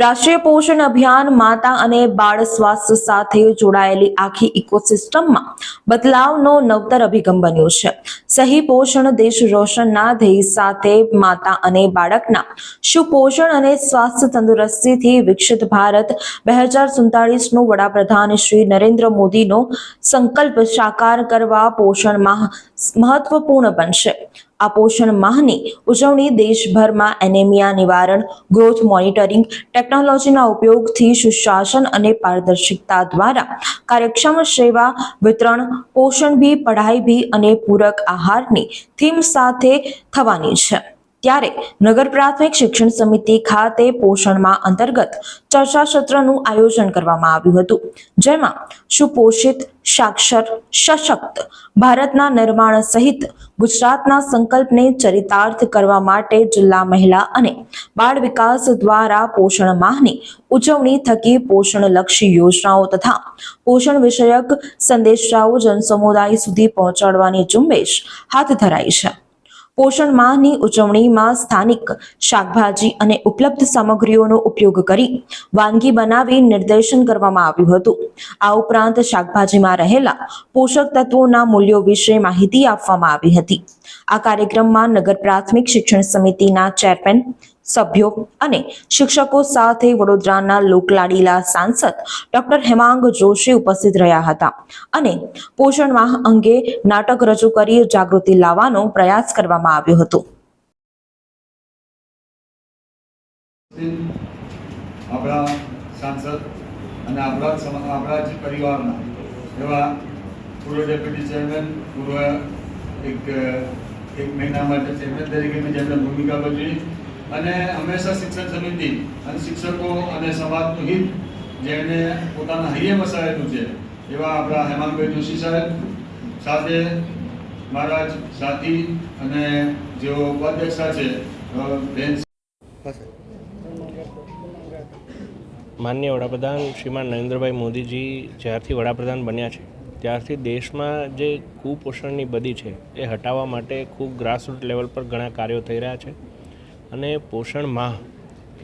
રાષ્ટ્રીય પોષણ અભિયાન માતા અને બાળ સ્વાસ્થ્ય સાથે જોડાયેલી આખી ઇકોસિસ્ટમમાં બદલાવનો નવતર અભિગમ બન્યો છે. સહી પોષણ દેશ રોશનના ધ્યેય સાથે માતા અને બાળકના સુપોષણ અને સ્વાસ્થ્ય તંદુરસ્તીથી વિકસિત ભારત બે હજાર સુડતાલીસનો વડાપ્રધાન શ્રી નરેન્દ્ર મોદીનો સંકલ્પ સાકાર કરવા પોષણમાં મહત્વપૂર્ણ બનશે. આ પોષણ માહની ઉજવણી દેશભરમાં એનેમિયા નિવારણ ગ્રોથ મોનિટરિંગ ટેકનોલોજીના ઉપયોગથી સુશાસન અને પારદર્શિકતા દ્વારા કાર્યક્ષમ સેવા, વિતરણ, પોષણ ભી પઢાઈ ભી અને પૂરક આહારની થીમ સાથે થવાની છે. ત્યારે નગર પ્રાથમિક શિક્ષણ સમિતિ ખાતે પોષણમાં અંતર્ગત ચર્ચા સત્રનું આયોજન કરવામાં આવ્યું હતું, જેમાં સુપોષિત, સાક્ષર, સશક્ત, ભારતના નિર્માણ સહિત ગુજરાતના સંકલ્પને ચરિતાર્થ કરવા માટે જિલ્લા મહિલા અને બાળ વિકાસ દ્વારા પોષણ માહની ઉજવણી થકી પોષણલક્ષી યોજનાઓ તથા પોષણ વિષયક સંદેશાઓ જનસમુદાય સુધી પહોંચાડવાની ઝુંબેશ હાથ ધરાઈ છે. પોષણ માહની ઉજવણીમાં સ્થાનિક શાકભાજી અને ઉપલબ્ધ સામગ્રીઓનો ઉપયોગ કરી વાનગી બનાવી નિર્દેશન કરવામાં આવ્યું હતું. આ ઉપરાંત શાકભાજીમાં રહેલા પોષક તત્વોના મૂલ્યો વિશે માહિતી આપવામાં આવી હતી. આ કાર્યક્રમમાં નગર પ્રાથમિક શિક્ષણ સમિતિના ચેરમેન સભ્યો અને શિક્ષકો સાથે વડોદરાના લોકલાડીલા સાંસદ ડોક્ટર હેમાંગ જોશી ઉપસ્થિત રહ્યા હતા અને પોષણ માહ અંગે નાટક રજૂ કરી જાગૃતિ લાવવાનો પ્રયાસ કરવામાં આવ્યો હતો. આપણા સાંસદ અને આપણા આપણા જ પરિવારના એવા પૂર્વ ડેપ્યુટી ચેરમેન, પૂર્વ એક એક મહિના માટે ચેરમેન તરીકે મેં જેમને ભૂમિકા ભજવી અને હંમેશા શિક્ષણ સમિતિ અને શિક્ષકો અને સમાજનું હિત જેને પોતાના હૈયે વસાવેલું છે, એવા આપણા હેમાંગભાઈ જોશી સાહેબ. સાથે મારા સાથી અને જેઓ ઉપાધ્યક્ષા છે બેન માનનીય વડાપ્રધાન શ્રીમાન નરેન્દ્રભાઈ મોદીજી જ્યારથી વડાપ્રધાન બન્યા છે, ત્યારથી દેશમાં જે કુપોષણની બદી છે, એ હટાવવા માટે ખૂબ ગ્રાસરૂટ લેવલ પર ઘણા કાર્યો થઈ રહ્યા છે. અને પોષણ માહ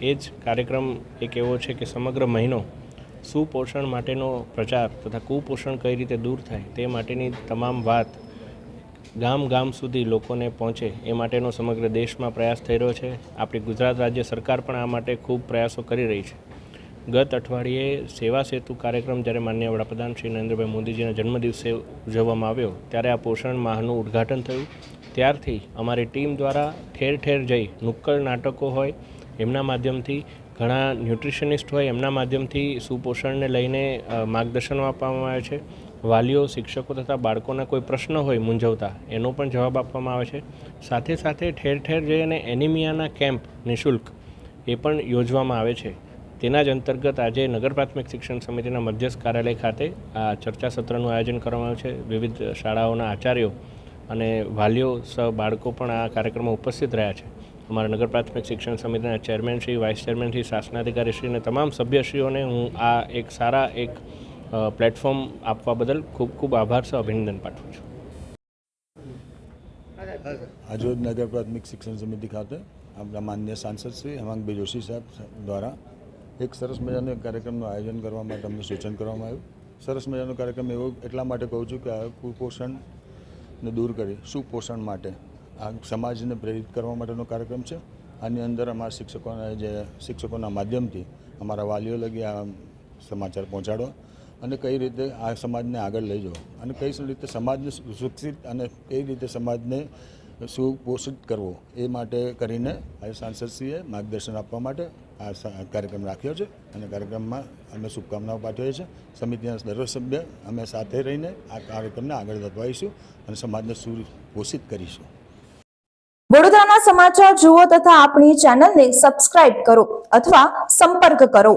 એ જ કાર્યક્રમ એક એવો છે કે સમગ્ર મહિનો સુપોષણ માટેનો પ્રચાર તથા કુપોષણ કઈ રીતે દૂર થાય તે માટેની તમામ વાત ગામ ગામ સુધી લોકોને પહોંચે એ માટેનો સમગ્ર દેશમાં પ્રયાસ થઈ રહ્યો છે. આપણી ગુજરાત રાજ્ય સરકાર પણ આ માટે ખૂબ પ્રયાસો કરી રહી છે. ગત અઠવાડિયે સેવા સેતુ કાર્યક્રમ જ્યારે માન્ય વડાપ્રધાન શ્રી નરેન્દ્રભાઈ મોદીજીના જન્મદિવસે ઉજવવામાં આવ્યો, ત્યારે આ પોષણ માહનું ઉદ્ઘાટન થયું. ત્યારથી અમારી ટીમ દ્વારા ઠેર ઠેર જઈ નુક્કડ નાટકો હોય, એમના માધ્યમથી ઘણા ન્યુટ્રિશનિસ્ટ હોય, એમના માધ્યમથી સુપોષણને લઈને માર્ગદર્શન આપવામાં આવે છે. વાલીઓ, શિક્ષકો તથા બાળકોના કોઈ પ્રશ્ન હોય મૂંઝવતા, એનો પણ જવાબ આપવામાં આવે છે. સાથે સાથે ઠેર ઠેર જઈ અને એનિમિયાના કેમ્પ નિઃશુલ્ક એ પણ યોજવામાં આવે છે. તેના જ અંતર્ગત આજે નગર પ્રાથમિક શિક્ષણ સમિતિના મધ્યસ્થ કાર્યાલય ખાતે આ ચર્ચા સત્રનું આયોજન કરવામાં આવ્યું છે. વિવિધ શાળાઓના આચાર્યો અને વાલીઓ સહ બાળકો પણ આ કાર્યક્રમમાં ઉપસ્થિત રહ્યા છે. અમારા નગર પ્રાથમિક શિક્ષણ સમિતિના chairman Shri, vice chairman Shri શાસનાધિકારી Shri અને તમામ સભ્યશ્રીઓને હું આ એક સારા એક પ્લેટફોર્મ આપવા બદલ ખૂબ ખૂબ આભાર સહ અભિનંદન પાઠવું છું. આજરોજ નગર પ્રાથમિક શિક્ષણ સમિતિ ખાતે આપણા માન્ય સાંસદ શ્રી હેમાંગભાઈ જોશી સાહેબ દ્વારા એક સરસ મજાનો એક કાર્યક્રમનું આયોજન કરવા માટે અમને સૂચન કરવામાં આવ્યું. સરસ મજાનો કાર્યક્રમ એવો એટલા માટે કહું છું કે આ કુપોષણને દૂર કરી, સુપોષણ માટે. આ સમાજને પ્રેરિત કરવા માટેનો કાર્યક્રમ છે. આની અંદર અમારા શિક્ષકોના જે શિક્ષકોના માધ્યમથી અમારા વાલીઓ લગી આ સમાચાર પહોંચાડવા અને કઈ રીતે આ સમાજને આગળ લઈ જવો અને કઈ રીતે સમાજને સુરક્ષિત અને કઈ રીતે સમાજને સુપોષિત કરવો એ માટે કરીને આજે સાંસદશ્રીએ માર્ગદર્શન આપવા માટે આ કાર્યક્રમ રાખ્યો છે અને કાર્યક્રમમાં અમે શુભકામનાઓ પાઠવીએ છીએ. સમિતિના દરેક સભ્ય અમે સાથે રહીને આ કાર્યક્રમને આગળ વધવાઈશું અને સમાજને સુપોષિત કરીશું. વડોદરાના સમાચાર જુઓ તથા આપણી ચેનલને સબસ્ક્રાઇબ કરો અથવા સંપર્ક કરો.